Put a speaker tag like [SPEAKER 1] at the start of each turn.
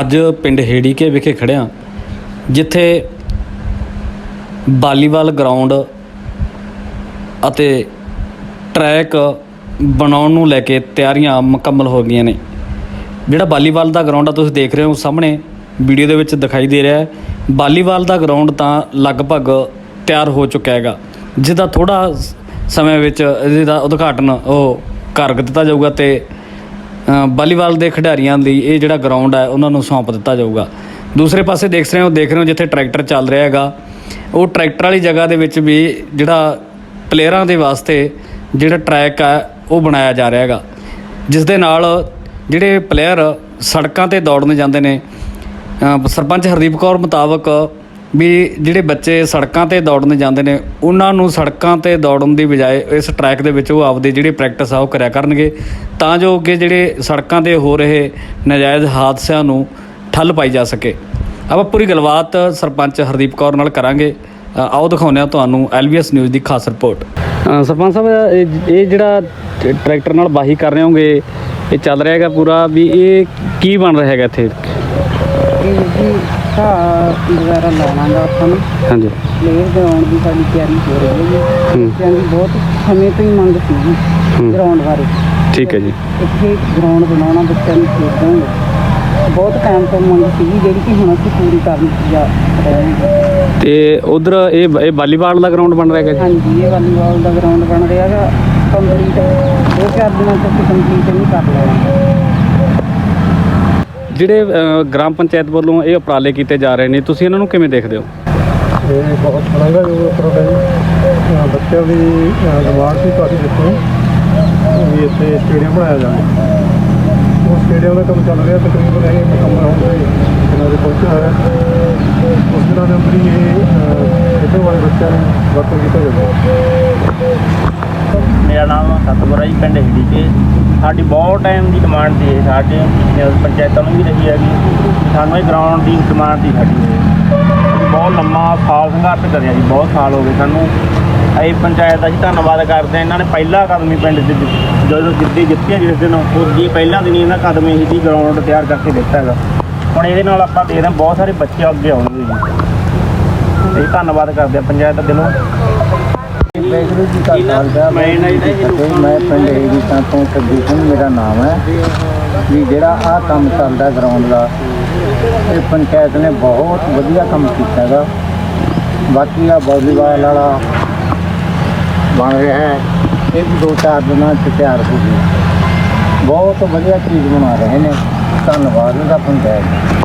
[SPEAKER 1] ਅੱਜ ਪਿੰਡ ਹੇੜੀਕੇ ਵਿਖੇ ਖੜਿਆ ਜਿੱਥੇ ਵਾਲੀਬਾਲ ਗਰਾਊਂਡ ਅਤੇ ਟਰੈਕ ਬਣਾਉਣ ਨੂੰ ਲੈ ਕੇ ਤਿਆਰੀਆਂ ਮੁਕੰਮਲ ਹੋ ਗਈਆਂ ਨੇ। ਜਿਹੜਾ ਵਾਲੀਬਾਲ ਦਾ ਗਰਾਊਂਡ ਆ, ਤੁਸੀਂ ਦੇਖ ਰਹੇ ਹੋ ਸਾਹਮਣੇ, ਵੀਡੀਓ ਦੇ ਵਿੱਚ ਦਿਖਾਈ ਦੇ ਰਿਹਾ ਹੈ। ਵਾਲੀਬਾਲ ਦਾ ਗਰਾਊਂਡ ਤਾਂ ਲਗਭਗ ਤਿਆਰ ਹੋ ਚੁੱਕਾ ਹੈਗਾ। ਜਿਹਦਾ ਥੋੜਾ ਸਮੇਂ ਵਿੱਚ ਇਹਦਾ ਉਦਘਾਟਨ ਉਹ ਕਰ ਦਿੱਤਾ ਜਾਊਗਾ ਤੇ ਵਾਲੀਬਾਲ ਦੇ ਖਿਡਾਰੀਆਂ ਲਈ ਇਹ ਜਿਹੜਾ ਗਰਾਊਂਡ ਹੈ ਉਹਨਾਂ ਨੂੰ ਸੌਂਪ ਦਿੱਤਾ ਜਾਊਗਾ। ਦੂਸਰੇ ਪਾਸੇ ਦੇਖ ਰਹੇ ਹੋ, ਦੇਖ ਰਹੇ ਹੋ ਜਿੱਥੇ ਟਰੈਕਟਰ ਚੱਲ ਰਿਹਾ ਹੈਗਾ। ਉਹ ਟਰੈਕਟਰ ਵਾਲੀ ਜਗ੍ਹਾ ਦੇ ਵਿੱਚ ਵੀ ਜਿਹੜਾ ਪਲੇਅਰਾਂ ਦੇ ਵਾਸਤੇ ਜਿਹੜਾ ਟਰੈਕ ਹੈ ਉਹ ਬਣਾਇਆ ਜਾ ਰਿਹਾ ਹੈਗਾ। ਜਿਸ ਦੇ ਨਾਲ ਜਿਹੜੇ ਪਲੇਅਰ ਸੜਕਾਂ ਤੇ ਦੌੜਨ ਜਾਂਦੇ ਨੇ ਸਰਪੰਚ ਹਰਦੀਪ ਕੌਰ ਮੁਤਾਬਕ ਵੀ ਜਿਹੜੇ ਬੱਚੇ ਸੜਕਾਂ ਤੇ ਦੌੜਨ ਜਾਂਦੇ ਨੇ ਉਹਨਾਂ ਨੂੰ ਸੜਕਾਂ ਤੇ ਦੌੜਨ ਦੀ ਬਜਾਏ ਇਸ ਟਰੈਕ ਦੇ ਵਿੱਚ ਉਹ ਆਪਦੇ ਜਿਹੜੇ ਪ੍ਰੈਕਟਿਸ ਆ ਉਹ ਕਰਿਆ ਕਰਨਗੇ। ਤਾਂ ਜੋ ਕਿ ਜਿਹੜੇ ਸੜਕਾਂ ਤੇ ਹੋ ਰਹੇ ਨਜਾਇਜ਼ ਹਾਦਸਿਆਂ ਨੂੰ ਠੱਲ ਪਾਈ ਜਾ ਸਕੇ। ਆਪਾਂ ਪੂਰੀ ਗੱਲਬਾਤ ਸਰਪੰਚ ਹਰਦੀਪ ਕੌਰ ਨਾਲ ਕਰਾਂਗੇ। ਆਓ ਦਿਖਾਉਂਦੇ ਹਾਂ ਤੁਹਾਨੂੰ ਐਲਬੀਐਸ ਨਿਊਜ਼ ਦੀ ਖਾਸ ਰਿਪੋਰਟ ਸਰਪੰਚ ਸਾਹਿਬ ਇਹ- ਜਿਹੜਾ ਟਰੈਕਟਰ ਨਾਲ ਵਾਹੀ ਕਰ ਰਹੇ ਹੋਗੇ ਇਹ ਚੱਲ ਰਿਹਾ ਹੈਗਾ ਪੂਰਾ ਵੀ ਇਹ ਕੀ ਬਣ ਰਿਹਾ ਹੈਗਾ ਇੱਥੇ?
[SPEAKER 2] ਘਾਹ ਵਗੈਰਾ ਲਾਉਣਾਗਾ ਆਪਾਂ ਨੂੰ।
[SPEAKER 1] ਹਾਂਜੀ।
[SPEAKER 2] ਪਲੇਅਰ ਗਰਾਊਂਡ ਦੀ ਸਾਡੀ ਤਿਆਰੀ ਹੋ ਰਹੀ ਹੈ
[SPEAKER 1] ਹੂੰ।
[SPEAKER 2] ਬੱਚਿਆਂ ਦੀ ਬਹੁਤ ਸਮੇਂ ਤੋਂ ਹੀ ਮੰਗ ਸੀ ਜੀ
[SPEAKER 1] ਹੂੰ।
[SPEAKER 2] ਗਰਾਊਂਡ ਬਾਰੇ।
[SPEAKER 1] ਠੀਕ ਹੈ ਜੀ।
[SPEAKER 2] ਇੱਥੇ ਗਰਾਊਂਡ ਬਣਾਉਣਾ ਬੱਚਿਆਂ ਨੂੰ ਖੇਡਣ ਬਹੁਤ ਟਾਈਮ ਤੋਂ ਮੰਗ ਸੀ ਜਿਹੜੀ ਕਿ ਹੁਣ ਅਸੀਂ ਪੂਰੀ ਕਰਨ ਜਾ ਰਹੇ ਹਾਂ
[SPEAKER 1] ਤੇ ਉਧਰ ਇਹ ਇਹ ਵਾਲੀਬਾਲ ਦਾ ਗਰਾਊਂਡ ਬਣ ਰਿਹਾ ਹੈਗਾ ਜੀ?
[SPEAKER 2] ਹਾਂਜੀ ਇਹ ਵਾਲੀਬਾਲ ਦਾ ਗਰਾਊਂਡ ਬਣ ਰਿਹਾ ਹੈਗਾ। ਕੰਪਲੀਟ ਦੋ ਚਾਰ ਦਿਨਾਂ ਤੱਕ ਕੰਪਲੀਟ ਨਹੀਂ ਕਰ ਲੈਣਾ
[SPEAKER 1] ਜਿਹੜੇ ਅ, ਗ੍ਰਾਮ ਪੰਚਾਇਤ ਵੱਲੋਂ ਇਹ ਉਪਰਾਲੇ ਕੀਤੇ ਜਾ ਰਹੇ ਨੇ ਤੁਸੀਂ ਇਹਨਾਂ ਨੂੰ ਕਿਵੇਂ ਦੇਖਦੇ ਹੋ?
[SPEAKER 3] ਇਹ ਬਹੁਤ ਸ਼ਲਾਘਾ ਜੋ ਉਪਰਾਲਾ ਜੀ। ਅਹ ਬੱਚਿਆਂ ਦੀ ਅਹ ਡਿਮਾਂਡ ਸੀ ਕਾਫੀ ਦੇਖੋ। ਵੀ ਇੱਥੇ ਸਟੇਡੀਅਮ ਬਣਾਇਆ ਜਾਵੇ ਉਹ ਸਟੇਡੀਅਮ ਦਾ ਕੰਮ ਚੱਲ ਰਿਹਾ ਤਕਰੀਬਨ ਇਹ ਮੁਕੰਮਲ ਹੋਣ ਦੇ ਦਿਨਾਂ ਦੇ ਪਹੁੰਚਿਆ ਹੋਇਆ ਉਸ ਦਿਨਾਂ ਦੇ ਅੰਦਰ ਹੀ ਇਹ ਅਹ, ਖੇਡਣ ਵਾਲੇ ਬੱਚਿਆਂ ਨੂੰ ਵਰਤੋਂ ਕੀਤਾ ਜਾਵੇ
[SPEAKER 4] ਮੇਰਾ ਨਾਮ ਸਤਿਗੁਰੂ ਜੀ, ਪਿੰਡ ਹਿੱਡੀ ਕੇ ਸਾਡੀ ਬਹੁਤ ਟਾਈਮ ਦੀ ਡਿਮਾਂਡ ਸੀ ਇਹ, ਸਾਡੇ ਪੰਚਾਇਤਾਂ ਨੂੰ ਵੀ ਰਹੀ ਹੈਗੀ। ਸਾਨੂੰ ਇਹ ਗਰਾਊਂਡ ਦੀ ਡਿਮਾਂਡ ਸੀ ਸਾਡੀ ਬਹੁਤ ਲੰਮਾ ਸਾਲ ਸੰਘਰਸ਼ ਕਰਿਆ ਜੀ, ਬਹੁਤ ਸਾਲ ਹੋ ਗਏ ਸਾਨੂੰ। ਇਹ ਪੰਚਾਇਤ ਦਾ ਜੀ ਧੰਨਵਾਦ ਕਰਦੇ ਹਾਂ। ਇਹਨਾਂ ਨੇ ਪਹਿਲਾ ਕਦਮ ਹੀ ਪਿੰਡ 'ਚ ਜਦੋਂ ਜਿੱਦੀ ਜਿੱਤਿਆ ਜਿਸ ਦਿਨ ਉਸ ਦੀ ਪਹਿਲਾਂ ਦਿਨ ਹੀ ਇਹਨਾਂ ਕਦਮ ਇਹੀ ਜੀ ਗਰਾਊਂਡ ਤਿਆਰ ਕਰਕੇ ਦਿੱਤਾ ਹੈਗਾ। ਹੁਣ ਇਹਦੇ ਨਾਲ ਆਪਾਂ ਦੇਖਦੇ ਹਾਂ, ਬਹੁਤ ਸਾਰੇ ਬੱਚੇ ਅੱਗੇ ਆਉਣਗੇ ਜੀ। ਇਹ ਧੰਨਵਾਦ ਕਰਦੇ ਹਾਂ ਪੰਚਾਇਤ ਦਾ ਦਿਲੋਂ।
[SPEAKER 2] ਵੈਗਰੂ ਜੀ ਖਾਲਸਾ
[SPEAKER 4] ਮੈਂ
[SPEAKER 2] ਫਤਿਹ। ਪਿੰਡ ਏਰੀਸਾ ਤੋਂ ਕੱਦੀ ਸਿੰਘ ਮੇਰਾ ਨਾਮ ਹੈ। ਵੀ ਜਿਹੜਾ ਆਹ ਕੰਮ ਚੱਲਦਾ ਗਰਾਊਂਡ ਦਾ ਇਹ ਪੰਚਾਇਤ ਨੇ ਬਹੁਤ ਵਧੀਆ ਕੰਮ ਕੀਤਾ ਹੈਗਾ। ਬਾਕੀ ਆ ਵਾਲੀਬਾਲ ਵਾਲਾ ਬਣ ਰਿਹਾ ਹੈ। ਇਹ ਵੀ ਦੋ ਚਾਰ ਦਿਨਾਂ ਚ ਤਿਆਰ ਹੋ ਜੂ ਬਹੁਤ ਵਧੀਆ ਚੀਜ਼ ਬਣਾ ਰਹੇ ਨੇ। ਧੰਨਵਾਦ ਇਹਦਾ ਪੰਚਾਇਤ।